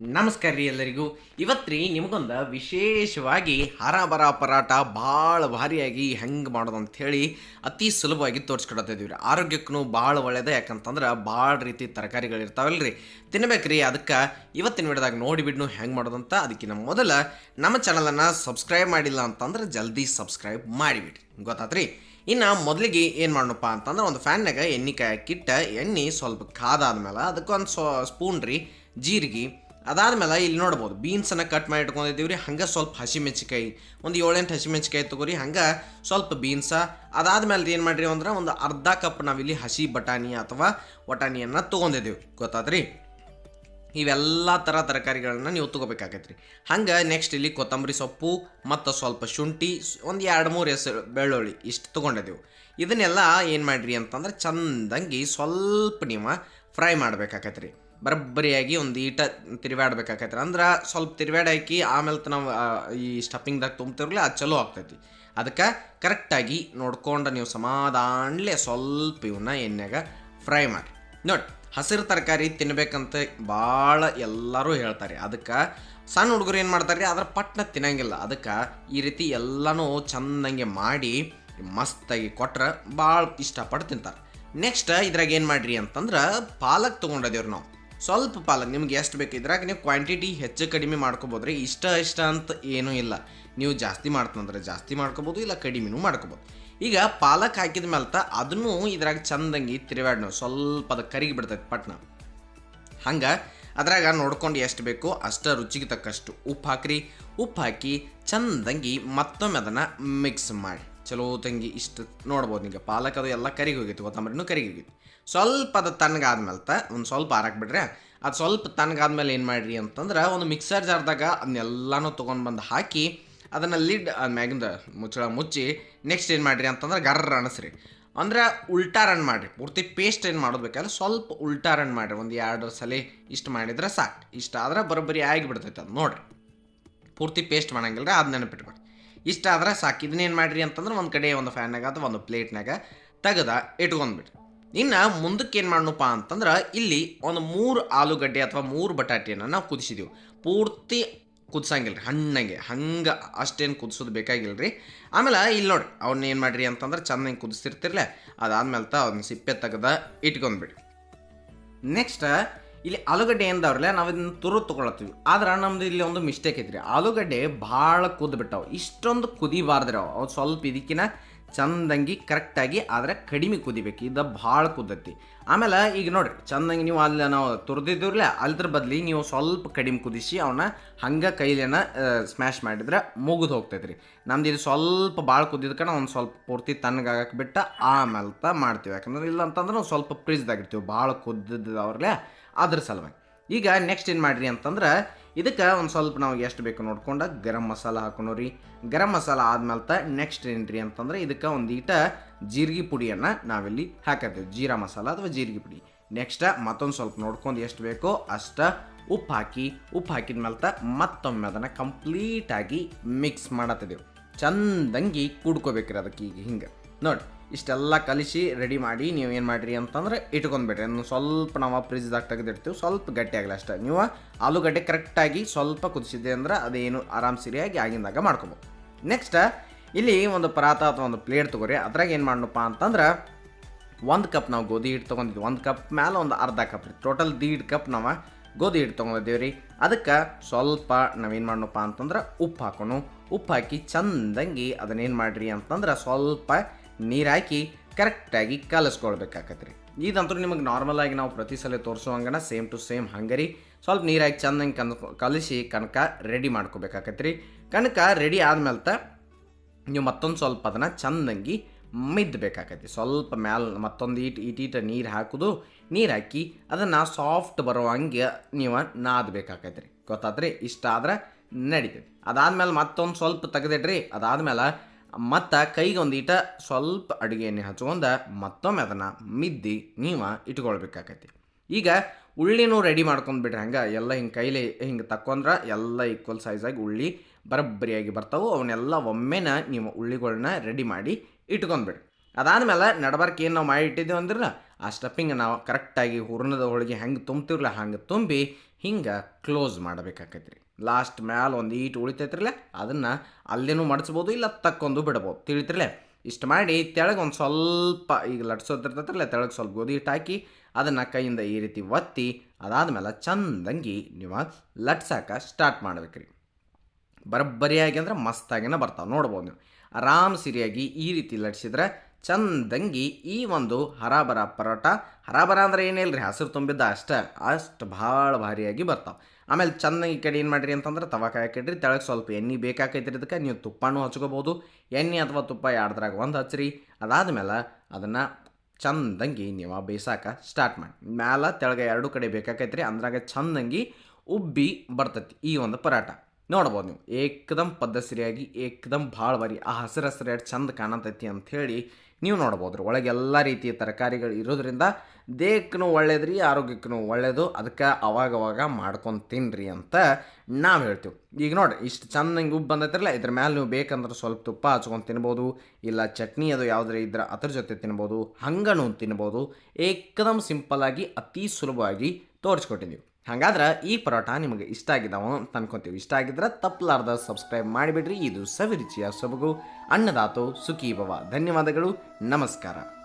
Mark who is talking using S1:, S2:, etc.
S1: ನಮಸ್ಕಾರ ರೀ ಎಲ್ಲರಿಗೂ. ಇವತ್ತು ರೀ ನಿಮಗೊಂದು ವಿಶೇಷವಾಗಿ ಹರಬರ ಪರಾಟ ಭಾಳ ಭಾರಿಯಾಗಿ ಹೆಂಗೆ ಮಾಡೋದು ಅಂಥೇಳಿ ಅತಿ ಸುಲಭವಾಗಿ ತೋರಿಸ್ಕೊಡತ್ತಿದ್ದೀವಿ ರೀ. ಆರೋಗ್ಯಕ್ಕೂ ಭಾಳ ಒಳ್ಳೆಯದ ಯಾಕಂತಂದ್ರೆ ಭಾಳ ರೀತಿ ತರಕಾರಿಗಳು ಇರ್ತಾವಲ್ಲ ರೀ. ತಿನ್ಬೇಕ್ರಿ ಅದಕ್ಕೆ ಇವತ್ತಿನ ವಿಡಿಯೋದಾಗ ನೋಡಿಬಿಡ್ನು ಹೆಂಗೆ ಮಾಡೋದಂತ ಅದಕ್ಕಿಂತ ಮೊದಲು ನಮ್ಮ ಚಾನಲನ್ನು ಸಬ್ಸ್ಕ್ರೈಬ್ ಮಾಡಿಲ್ಲ ಅಂತಂದ್ರೆ ಜಲ್ದಿ ಸಬ್ಸ್ಕ್ರೈಬ್ ಮಾಡಿಬಿಡ್ರಿ. ಗೊತ್ತಾತ್ರಿ? ಇನ್ನು ಮೊದಲಿಗೆ ಏನು ಮಾಡೋಣಪ್ಪ ಅಂತಂದ್ರೆ ಒಂದು ಫ್ಯಾನ್ನಾಗ ಎಣ್ಣೆ ಕಾಯಕ್ಕಿಟ್ಟ ಎಣ್ಣೆ ಸ್ವಲ್ಪ ಕಾದಾದ್ಮೇಲೆ ಅದಕ್ಕೆ ಒಂದು ಸೊ ಸ್ಪೂನ್ ರೀ ಜೀರಿಗೆ ಅದಾದ್ಮೇಲೆ ಇಲ್ಲಿ ನೋಡ್ಬೋದು, ಬೀನ್ಸನ್ನು ಕಟ್ ಮಾಡಿ ಇಟ್ಕೊಂಡಿದ್ದೀವಿ ರೀ ಹಂಗೆ ಸ್ವಲ್ಪ ಹಸಿಮೆಣ್ಸಿಕಾಯಿ ಒಂದು ಏಳೆಂಟು ಹಸಿಮೆಣ್ಸಿಕಾಯಿ ತಗೋರಿ, ಹಂಗೆ ಸ್ವಲ್ಪ ಬೀನ್ಸ ಅದಾದ್ಮೇಲೆ ಏನು ಮಾಡಿರಿ ಅಂದ್ರೆ ಒಂದು ಅರ್ಧ ಕಪ್ ನಾವಿಲ್ಲಿ ಹಸಿ ಬಟಾಣಿ ಅಥವಾ ವಟಾಣಿಯನ್ನು ತೊಗೊಂಡಿದ್ದೀವಿ, ಗೊತ್ತಾತ್ರಿ? ಇವೆಲ್ಲ ಥರ ತರಕಾರಿಗಳನ್ನ ನೀವು ತೊಗೋಬೇಕಾಗೈತೆ ರೀ ಹಂಗೆ ನೆಕ್ಸ್ಟ್ ಇಲ್ಲಿ ಕೊತ್ತಂಬರಿ ಸೊಪ್ಪು ಮತ್ತು ಸ್ವಲ್ಪ ಶುಂಠಿ, ಒಂದು ಎರಡು ಮೂರು ಹೆಸರು ಬೆಳ್ಳುಳ್ಳಿ ಇಷ್ಟು ತೊಗೊಂಡಿದ್ದೆವು. ಇದನ್ನೆಲ್ಲ ಏನು ಮಾಡಿರಿ ಅಂತಂದ್ರೆ ಚಂದಂಗಿ ಸ್ವಲ್ಪ ನೀವು ಫ್ರೈ ಮಾಡಬೇಕಾಗತ್ತೆ ರೀ ಬರಬ್ಬರಿಯಾಗಿ ಒಂದು ಈಟ ತಿರುವಾಡ್ಬೇಕಾಗೈತ್ರಿ ಅಂದ್ರೆ ಸ್ವಲ್ಪ ತಿರುವಾಡಾಕಿ ಆಮೇಲೆ ತ ನಾವು ಈ ಸ್ಟಫಿಂಗ್ದಾಗ ತುಂಬ್ತಿರ್ಲಿ ಅದು ಚಲೋ ಆಗ್ತೈತಿ. ಅದಕ್ಕೆ ಕರೆಕ್ಟಾಗಿ ನೋಡ್ಕೊಂಡು ನೀವು ಸಮಾಧಾನಲೇ ಸ್ವಲ್ಪ ಇವನ್ನ ಎಣ್ಣೆಗೆ ಫ್ರೈ ಮಾಡಿ. ನೋಡಿ, ಹಸಿರು ತರಕಾರಿ ತಿನ್ನಬೇಕಂತ ಭಾಳ ಎಲ್ಲರೂ ಹೇಳ್ತಾರೆ. ಅದಕ್ಕೆ ಸಣ್ಣ ಹುಡುಗರು ಏನು ಮಾಡ್ತಾರೆ ರೀ ಅದ್ರ ಪಟ್ನ ತಿನ್ನಂಗಿಲ್ಲ. ಅದಕ್ಕೆ ಈ ರೀತಿ ಎಲ್ಲನೂ ಚೆಂದಂಗೆ ಮಾಡಿ ಮಸ್ತಾಗಿ ಕೊಟ್ರೆ ಭಾಳ ಇಷ್ಟಪಟ್ಟು ತಿಂತಾರೆ. ನೆಕ್ಸ್ಟ್ ಇದ್ರಾಗ ಏನು ಮಾಡಿರಿ ಅಂತಂದ್ರೆ ಪಾಲಕ್ ತೊಗೊಂಡಿದೇವ್ರಿ ನಾವು. ಸ್ವಲ್ಪ ಪಾಲಕ್ ನಿಮ್ಗೆ ಎಷ್ಟು ಬೇಕು ಇದ್ರಾಗ ನೀವು ಕ್ವಾಂಟಿಟಿ ಹೆಚ್ಚು ಕಡಿಮೆ ಮಾಡ್ಕೋಬೋದ್ರಿ. ಇಷ್ಟ ಇಷ್ಟ ಅಂತ ಏನೂ ಇಲ್ಲ. ನೀವು ಜಾಸ್ತಿ ಮಾಡ್ತಂದ್ರೆ ಜಾಸ್ತಿ ಮಾಡ್ಕೋಬೋದು, ಇಲ್ಲ ಕಡಿಮೆನೂ ಮಾಡ್ಕೋಬೋದು. ಈಗ ಪಾಲಕ್ ಹಾಕಿದ ಮೇಲೆ ತ ಅದನ್ನು ಇದ್ರಾಗ ಚಂದಂಗಿ ತಿರುವಾಡಿ ನಾವು. ಸ್ವಲ್ಪ ಅದು ಕರಿಗಿ ಬಿಡ್ತೈತೆ ಪಟ್ನ. ಹಂಗೆ ಅದ್ರಾಗ ನೋಡ್ಕೊಂಡು ಎಷ್ಟು ಬೇಕೋ ಅಷ್ಟ ರುಚಿಗೆ ತಕ್ಕಷ್ಟು ಉಪ್ಪು ಹಾಕ್ರಿ. ಉಪ್ಪು ಹಾಕಿ ಚಂದಂಗಿ ಮತ್ತೊಮ್ಮೆ ಅದನ್ನು ಮಿಕ್ಸ್ ಮಾಡಿ. ಚಲೋ ತಂಗಿ ಇಷ್ಟು ನೋಡ್ಬೋದು ನಿಮಗೆ ಪಾಲಕ್ ಅದು ಎಲ್ಲ ಕರಿಗೆ ಹೋಗಿತ್ತು, ಕೊತ್ತಂಬರಿನೂ ಕರಿಗೆ ಹೋಗಿತ್ತು. ಸ್ವಲ್ಪ ಅದು ತಣ್ಣಗಾದ್ಮೇಲೆ ತ ಒಂದು ಸ್ವಲ್ಪ ಹಾರಾಕ್ಬಿಟ್ರೆ ಅದು ಸ್ವಲ್ಪ ತಣ್ಣಗಾದ್ಮೇಲೆ ಏನು ಮಾಡ್ರಿ ಅಂತಂದ್ರೆ ಒಂದು ಮಿಕ್ಸರ್ ಜಾರ್ದಾಗ ಅದನ್ನೆಲ್ಲನೂ ತೊಗೊಂಡು ಬಂದು ಹಾಕಿ ಅದನ್ನು ಲಿಡ್ ಮ್ಯಾಗಿಂದ ಮುಚ್ಚಳ ಮುಚ್ಚಿ ನೆಕ್ಸ್ಟ್ ಏನು ಮಾಡಿರಿ ಅಂತಂದ್ರೆ ಗರ್ರ ಅಣಸ್ರಿ. ಅಂದ್ರೆ ಉಲ್ಟಾ ರನ್ ಮಾಡಿರಿ, ಪೂರ್ತಿ ಪೇಸ್ಟ್ ಏನು ಮಾಡೋದು ಸ್ವಲ್ಪ ಉಲ್ಟಾ ರನ್ ಮಾಡಿರಿ, ಒಂದು ಎರಡು ಸಲ ಇಷ್ಟು ಮಾಡಿದ್ರೆ ಸಾಕು. ಇಷ್ಟ ಆದ್ರೆ ಬರೋಬ್ಬರಿ ಆಗಿಬಿಡ್ತೈತೆ ಅದು ನೋಡಿರಿ. ಪೂರ್ತಿ ಪೇಸ್ಟ್ ಮಾಡಂಗಿಲ್ಲ ಅದು ನೆನಪಿಟ್ಕೊಡಿ ಇಷ್ಟ ಆದ್ರೆ ಸಾಕು. ಇದನ್ನೇನು ಮಾಡಿರಿ ಅಂತಂದ್ರೆ ಒಂದು ಕಡೆ ಒಂದು ಫ್ಯಾನ್ನಾಗ ಅಥವಾ ಒಂದು ಪ್ಲೇಟ್ನಾಗ ತೆಗೆದ ಇಟ್ಕೊಂಡ್ಬಿಡ್ರಿ ಇನ್ನು ಮುಂದಕ್ಕೆ ಏನು ಮಾಡೋಣಪ್ಪ ಅಂತಂದ್ರೆ ಇಲ್ಲಿ ಒಂದು ಮೂರು ಆಲೂಗಡ್ಡೆ ಅಥವಾ ಮೂರು ಬಟಾಟೆಯನ್ನು ನಾವು ಕುದಿಸಿದೀವಿ. ಪೂರ್ತಿ ಕುದಿಸಂಗಿಲ್ಲ ಹಣ್ಣಂಗೆ. ಹಂಗೆ ಅಷ್ಟೇನು ಕುದಿಸೋದು ಬೇಕಾಗಿಲ್ಲ ರೀ ಆಮೇಲೆ ಇಲ್ಲಿ ನೋಡಿ ಅವನ್ನ ಏನು ಮಾಡಿರಿ ಅಂತಂದ್ರೆ ಚೆನ್ನಾಗಿ ಕುದಿಸ್ತಿರ್ತಿರ್ಲೆ ಅದಾದ್ಮೇಲೆ ತ ಅವ್ನ ಸಿಪ್ಪೆ ತೆಗೆದ ಇಟ್ಕೊಂಡ್ಬಿಡಿ. ನೆಕ್ಸ್ಟ್ ಇಲ್ಲಿ ಆಲೂಗಡ್ಡೆ ಎಂದವ್ರಲ್ಲ ನಾವು ಇದನ್ನ ತುರು ತೊಗೊಳತ್ತೀವಿ. ಆದ್ರೆ ನಮ್ದು ಇಲ್ಲಿ ಒಂದು ಮಿಸ್ಟೇಕ್ ಐತ್ರಿ. ಆಲೂಗಡ್ಡೆ ಭಾಳ ಕುದ್ಬಿಟ್ಟಾವ. ಇಷ್ಟೊಂದು ಕುದಿಬಾರ್ದ್ರಿ ಅವು ಸ್ವಲ್ಪ ಇದಕ್ಕಿನ ಚಂದಂಗಿ ಕರೆಕ್ಟಾಗಿ ಆದರೆ ಕಡಿಮೆ ಕುದಿಬೇಕು. ಇದು ಭಾಳ ಕುದ್ದತಿ. ಆಮೇಲೆ ಈಗ ನೋಡಿರಿ, ಚಂದಂಗಿ ನೀವು ಅಲ್ಲಿ ನಾವು ತುರ್ದಿದ್ದೀವ್ರಲ್ಲ ಅಲ್ದ್ರ ಬದಲಿ ನೀವು ಸ್ವಲ್ಪ ಕಡಿಮೆ ಕುದಿಸಿ ಅವನ್ನ ಹಂಗೆ ಕೈಲೇನ ಸ್ಮ್ಯಾಶ್ ಮಾಡಿದ್ರೆ ಮುಗಿದು ಹೋಗ್ತೈತ್ರಿ. ನಮ್ದು ಇದು ಸ್ವಲ್ಪ ಭಾಳ ಕುದ್ದಿದ್ಕನ ಒಂದು ಸ್ವಲ್ಪ ಪೂರ್ತಿ ತಣ್ಣಗಾಗಕ್ಕೆ ಬಿಟ್ಟು ಆಮೇಲೆ ತ ಮಾಡ್ತೀವಿ. ಯಾಕಂದ್ರೆ ಇಲ್ಲ ಅಂತಂದ್ರೆ ನಾವು ಸ್ವಲ್ಪ ಫ್ರಿಜ್ದಾಗಿರ್ತೀವಿ ಭಾಳ ಕುದ್ದಿದ್ದವ್ರಲ್ಲೇ ಅದ್ರ ಸಲುವಾಗಿ. ಈಗ ನೆಕ್ಸ್ಟ್ ಏನು ಮಾಡಿರಿ ಅಂತಂದ್ರೆ ಇದಕ್ಕೆ ಒಂದು ಸ್ವಲ್ಪ ನಾವು ಎಷ್ಟು ಬೇಕು ನೋಡ್ಕೊಂಡು ಗರಂ ಮಸಾಲ ಹಾಕೋಣ ರೀ. ಗರಂ ಮಸಾಲ ಆದ್ಮೇಲೆ ತ ನೆಕ್ಸ್ಟ್ ಏನ್ರಿ ಅಂತಂದ್ರೆ ಇದಕ್ಕೆ ಒಂದು ಈಟ ಜೀರಿಗೆ ಪುಡಿಯನ್ನು ನಾವಿಲ್ಲಿ ಹಾಕತ್ತೇವೆ ಜೀರಾ ಮಸಾಲ ಅಥವಾ ಜೀರಿಗೆ ಪುಡಿ. ನೆಕ್ಸ್ಟ್ ಮತ್ತೊಂದು ಸ್ವಲ್ಪ ನೋಡ್ಕೊಂಡು ಎಷ್ಟು ಬೇಕೋ ಅಷ್ಟ ಉಪ್ಪು ಹಾಕಿ, ಉಪ್ಪು ಹಾಕಿದ ಮೇಲೆ ತ ಮತ್ತೊಮ್ಮೆ ಅದನ್ನು ಕಂಪ್ಲೀಟಾಗಿ ಮಿಕ್ಸ್ ಮಾಡತ್ತಿದ್ದೆವು ಚಂದಂಗಿ ಕುಡ್ಕೋಬೇಕ್ರಿ ಅದಕ್ಕೆ ಈಗ ಹಿಂಗೆ. ನೋಡಿ, ಇಷ್ಟೆಲ್ಲ ಕಲಿಸಿ ರೆಡಿ ಮಾಡಿ ನೀವು ಏನು ಮಾಡಿರಿ ಅಂತಂದ್ರೆ ಇಟ್ಕೊಂಡ್ಬಿಟ್ರಿ ಅದನ್ನು ಸ್ವಲ್ಪ ನಾವು ಫ್ರಿಜ್ದಾಗ ತೆಗೆದಿಡ್ತೀವಿ, ಸ್ವಲ್ಪ ಗಟ್ಟಿ ಆಗಲಿ ಅಷ್ಟೇ. ನೀವು ಆಲೂಗಡ್ಡೆ ಕರೆಕ್ಟಾಗಿ ಸ್ವಲ್ಪ ಕುದಿಸಿದ್ದೆ ಅಂದ್ರೆ ಅದೇನು ಆರಾಮ್ ಸರಿಯಾಗಿ ಆಗಿಂದಾಗ ಮಾಡ್ಕೊಬೋದು. ನೆಕ್ಸ್ಟ್ ಇಲ್ಲಿ ಒಂದು ಪರಾತ ಅಥವಾ ಒಂದು ಪ್ಲೇಟ್ ತೊಗೊರಿ. ಅದ್ರಾಗ ಏನು ಮಾಡೋಣಪ್ಪ ಅಂತಂದ್ರೆ ಒಂದು ಕಪ್ ನಾವು ಗೋಧಿ ಹಿಟ್ಟು ತೊಗೊಂಡಿದ್ವಿ. ಒಂದು ಕಪ್ ಮೇಲೆ ಒಂದು ಅರ್ಧ ಕಪ್ ರೀ. ಟೋಟಲ್ ದೀಡ್ ಕಪ್ ನಾವು ಗೋಧಿ ಹಿಟ್ಟು ತೊಗೊಂಡಿದ್ದೀವಿ ರೀ. ಅದಕ್ಕೆ ಸ್ವಲ್ಪ ನಾವೇನು ಮಾಡೋಣಪ್ಪ ಅಂತಂದ್ರೆ ಉಪ್ಪು ಹಾಕೋಣ. ಉಪ್ಪು ಹಾಕಿ ಚಂದಂಗಿ ಅದನ್ನೇನು ಮಾಡಿರಿ ಅಂತಂದ್ರೆ ಸ್ವಲ್ಪ ನೀರು ಹಾಕಿ ಕರೆಕ್ಟಾಗಿ ಕಲಿಸ್ಕೊಳ್ಬೇಕಾಗತ್ತೆ ರೀ ಇದಂತೂ ನಿಮಗೆ ನಾರ್ಮಲ್ ಆಗಿ ನಾವು ಪ್ರತಿ ಸಲ ತೋರಿಸುವಂಗನ ಸೇಮ್ ಟು ಸೇಮ್ ಹಂಗರಿ. ಸ್ವಲ್ಪ ನೀರು ಹಾಕಿ ಚಂದಂಗೆ ಕನ್ ಕಲಿಸಿ ಕನಕ ರೆಡಿ ಮಾಡ್ಕೋಬೇಕಾಗತ್ತೆ ರೀ ಕನಕ ರೆಡಿ ಆದ್ಮೇಲೆ ನೀವು ಮತ್ತೊಂದು ಸ್ವಲ್ಪ ಅದನ್ನು ಚಂದಂಗಿ ಮಿದ್ದಬೇಕಾಗತ್ತೆ ಸ್ವಲ್ಪ ಮ್ಯಾಲ ಮತ್ತೊಂದು ಈಟ್ ಈಟೀಟ ನೀರು ಹಾಕೋದು, ನೀರು ಹಾಕಿ ಅದನ್ನು ಸಾಫ್ಟ್ ಬರೋ ಹಂಗೆ ನೀವು ನಾದಬೇಕಾಗತ್ತೆ ರೀ ಗೊತ್ತಾದ್ರೆ ಇಷ್ಟ ಆದ್ರೆ ನಡೀತೈತಿ ಅದಾದ್ಮೇಲೆ ಮತ್ತೊಂದು ಸ್ವಲ್ಪ ತೆಗೆದಿಡ್ರಿ. ಅದಾದ್ಮೇಲೆ ಮತ್ತು ಕೈಗೆ ಸ್ವಲ್ಪ ಅಡುಗೆ ಎಣ್ಣೆ ಹಚ್ಕೊಂಡು ಮತ್ತೊಮ್ಮೆ ಅದನ್ನು ಮಿದ್ದಿ ನೀವು ಇಟ್ಕೊಳ್ಬೇಕಾಕೈತಿ. ಈಗ ಉಳ್ಳಿನೂ ರೆಡಿ ಮಾಡ್ಕೊಂಡ್ಬಿಡ್ರಿ ಹಂಗೆ. ಎಲ್ಲ ಹಿಂಗೆ ಕೈಲಿ ಹಿಂಗೆ ತಕ್ಕೊಂಡ್ರೆ ಎಲ್ಲ ಈಕ್ವಲ್ ಸೈಜಾಗಿ ಉಳ್ಳಿ ಬರಬ್ಬರಿಯಾಗಿ ಬರ್ತಾವೆ. ಅವನ್ನೆಲ್ಲ ಒಮ್ಮೆನ ನೀವು ಉಳ್ಳಿಗಳನ್ನ ರೆಡಿ ಮಾಡಿ ಇಟ್ಕೊಂಡ್ಬಿಡ್ರಿ ಅದಾದಮೇಲೆ ನಡಬರ್ಕ್ ಏನು ನಾವು ಮಾಡಿ ಇಟ್ಟಿದ್ದೇವೆ ಅಂದ್ರಲ್ಲ ಆ ಸ್ಟಫಿಂಗ್ ನಾವು ಕರೆಕ್ಟಾಗಿ ಹೂರ್ಣದ ಹೋಳಿಗೆ ಹೆಂಗೆ ತುಂಬ್ತಿರಲ್ಲ ಹಂಗೆ ತುಂಬಿ ಹಿಂಗೆ ಕ್ಲೋಸ್ ಮಾಡಬೇಕಾಕೈತಿ ರೀ ಲಾಸ್ಟ್ ಮ್ಯಾಲ ಒಂದು ಈಟು ಉಳಿತೈತ್ರಲ್ಲ, ಅದನ್ನು ಅಲ್ಲೇನೂ ಮಡಿಸ್ಬೋದು, ಇಲ್ಲ ತಕ್ಕೊಂದು ಬಿಡ್ಬೋದು. ತಿಳಿತಿರಲೇ ಇಷ್ಟು ಮಾಡಿ ತೆಳಗೆ ಒಂದು ಸ್ವಲ್ಪ ಈಗ ಲಟ್ಸೋದಿರ್ತೈತ್ರಲ್ಲ, ತೆಳಗೆ ಸ್ವಲ್ಪ ಗೋಧಿ ಹಿಟ್ಟು ಹಾಕಿ ಅದನ್ನು ಕೈಯಿಂದ ಈ ರೀತಿ ಒತ್ತಿ ಅದಾದ್ಮೇಲೆ ಚಂದಂಗಿ ನೀವು ಲಟ್ಸಾಕ ಸ್ಟಾರ್ಟ್ ಮಾಡ್ಬೇಕ್ರಿ. ಬರಬ್ಬರಿಯಾಗಿ ಅಂದ್ರೆ ಮಸ್ತಾಗಿನ ಬರ್ತಾವೆ, ನೋಡ್ಬೋದು ನೀವು. ಆರಾಮ್ ಸಿರಿಯಾಗಿ ಈ ರೀತಿ ಲಟ್ಸಿದ್ರೆ ಚಂದಂಗಿ ಈ ಒಂದು ಹರಾಬರ ಪರೋಟ. ಹರಾಬರ ಅಂದ್ರೆ ಏನಿಲ್ಲ ರೀ ಹಸಿರು ತುಂಬಿದ್ದ ಅಷ್ಟೇ. ಅಷ್ಟು ಭಾಳ ಭಾರಿಯಾಗಿ ಬರ್ತಾವೆ. ಆಮೇಲೆ ಚಂದಂಗಿ ಕಡೆ ಏನು ಮಾಡಿರಿ ಅಂತಂದ್ರೆ ತವಾ ಹಾಕಿಡ್ರಿ ತೆಳಗೆ ಸ್ವಲ್ಪ ಎಣ್ಣೆ ಬೇಕಾಕೈತ್ರಿ ಇದಕ್ಕೆ. ನೀವು ತುಪ್ಪನೂ ಹಚ್ಕೋಬೋದು. ಎಣ್ಣೆ ಅಥವಾ ತುಪ್ಪ ಎರಡ್ರಾಗ ಒಂದು ಹಚ್ಚ್ರಿ ಅದಾದ್ಮೇಲೆ ಅದನ್ನು ಚಂದಂಗಿ ನೀವು ಬೇಯಿಸಾಕ ಸ್ಟಾರ್ಟ್ ಮಾಡಿ. ಮ್ಯಾಲ ತೆಳಗೆ ಎರಡು ಕಡೆ ಬೇಕಾಕೈತ್ರಿ. ಅಂದ್ರಾಗ ಚಂದಂಗಿ ಉಬ್ಬಿ ಬರ್ತೈತಿ ಈ ಒಂದು ಪರಾಟ. ನೋಡ್ಬೋದು ನೀವು ಏಕದಮ್ ಪದ್ಧತಿಯಾಗಿ ಏಕದಮ್ ಭಾಳ ಬರಿ ಆ ಹಸಿರು ಹಸಿರು ಎಷ್ಟು ಚಂದ ಕಾಣತೈತಿ ಅಂಥೇಳಿ ನೀವು ನೋಡ್ಬೋದು. ರೀ ಒಳಗೆ ಎಲ್ಲ ರೀತಿಯ ತರಕಾರಿಗಳು ಇರೋದ್ರಿಂದ ದೇಹಕ್ಕೂ ಒಳ್ಳೇದು ರೀ ಆರೋಗ್ಯಕ್ಕೂ ಒಳ್ಳೇದು. ಅದಕ್ಕೆ ಅವಾಗವಾಗ ಮಾಡ್ಕೊಂಡು ತಿನ್ನಿರಿ ಅಂತ ನಾವು ಹೇಳ್ತೀವಿ. ಈಗ ನೋಡಿ ಇಷ್ಟು ಚಂದಂಗೆ ಉಬ್ಬು ಬಂದೈತಿರಲ್ಲ, ಇದ್ರ ಮೇಲೆ ನೀವು ಬೇಕಂದ್ರೆ ಸ್ವಲ್ಪ ತುಪ್ಪ ಹಚ್ಕೊಂಡು ತಿನ್ಬೋದು, ಇಲ್ಲ ಚಟ್ನಿ ಅದು ಯಾವುದ್ರ ಇದ್ರೆ ಅದ್ರ ಜೊತೆ ತಿನ್ಬೋದು, ಹಂಗನೂ ತಿನ್ಬೋದು. ಏಕದಮ್ ಸಿಂಪಲ್ಲಾಗಿ, ಅತಿ ಸುಲಭವಾಗಿ ತೋರಿಸ್ಕೊಟ್ಟಿದ್ದೀವಿ ಹಾಗಾದ್ರೆ ಈ ಪರೋಟ ನಿಮಗೆ ಇಷ್ಟ ಆಗಿದಾವ ಅಂತ ಇಷ್ಟ ಆಗಿದ್ರೆ ತಪ್ಪಲಾರ್ದ ಸಬ್ಸ್ಕ್ರೈಬ್ ಮಾಡಿಬಿಡ್ರಿ. ಇದು ಸವಿರುಚಿಯ ಸೊಬಗು. ಅನ್ನದಾತು ಸುಖೀಭವ. ಧನ್ಯವಾದಗಳು. ನಮಸ್ಕಾರ.